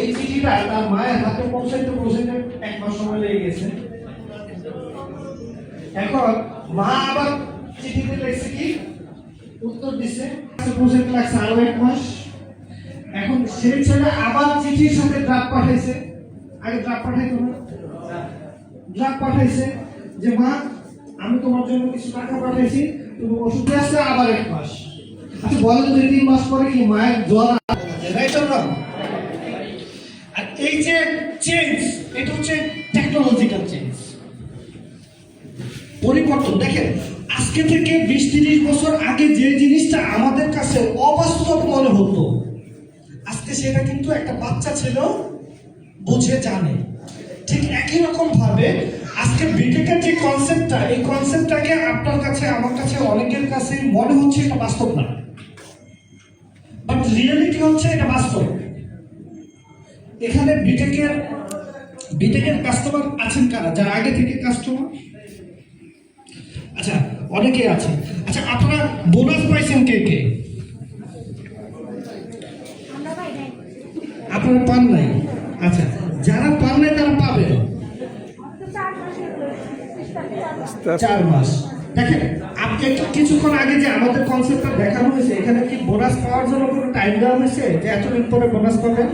এই চিঠিটা তার মায়ের হাতে পৌঁছাইতে পৌঁছাইতে এক মাস সময় লেগে গেছে। এখন মা আবার চিঠিতে কি? উত্তর দিছে। পৌঁছাইতে লাগছে আরও এক মাস। এখন সেই ছেলে আবার চিঠির সাথে ড্রাফট পাঠাইছে। আগে ড্রাফট পাঠাইতো না। ড্রাফট পাঠাইছে যে, মা, আমি তোমার জন্য কিছু টাকা পাঠাইছি। তুমি ওষুধে আসছে আবার এক মাস। আচ্ছা বলেন দুই তিন মাস পরে কি মায়ের জ্বর এই যে চেঞ্জ এটা হচ্ছে চেঞ্জ পরিবর্তন, দেখেন, আজকে থেকে বিশ তিরিশ বছর আগে যে জিনিসটা আমাদের কাছে অবাস্তব মনে হতো, আজকে সেটা কিন্তু একটা বাচ্চা ছিল, বুঝে জানে। ঠিক একই রকম ভাবে আজকে বিটেকের যে কনসেপ্টটা এই কনসেপ্টটাকে আপনার কাছে, আমার কাছে, অনেকের কাছে মনে হচ্ছে এটা বাস্তব না। রিয়েলিটি হচ্ছে এটা বাস্তব। এখানে বিটেকের বিটেকের কাস্টমার আছেন কারা? যারা আগে থেকে কাস্টমার আচ্ছা অনেকে আছে। আচ্ছা আপনারা বোনাস পাইছেন কে কে? আপনারা পান নাই? আচ্ছা যারা পান নাই তারা পাবে। চার মাস। দেখেন কিছুক্ষণ আগে যে আমাদের কনসেপ্টটা দেখানো হয়েছে, এখানে কি বোনাস পাওয়ার জন্য কোনো টাইম দেওয়া হয়েছে? যে এতদিন পরে বোনাস পাবেন?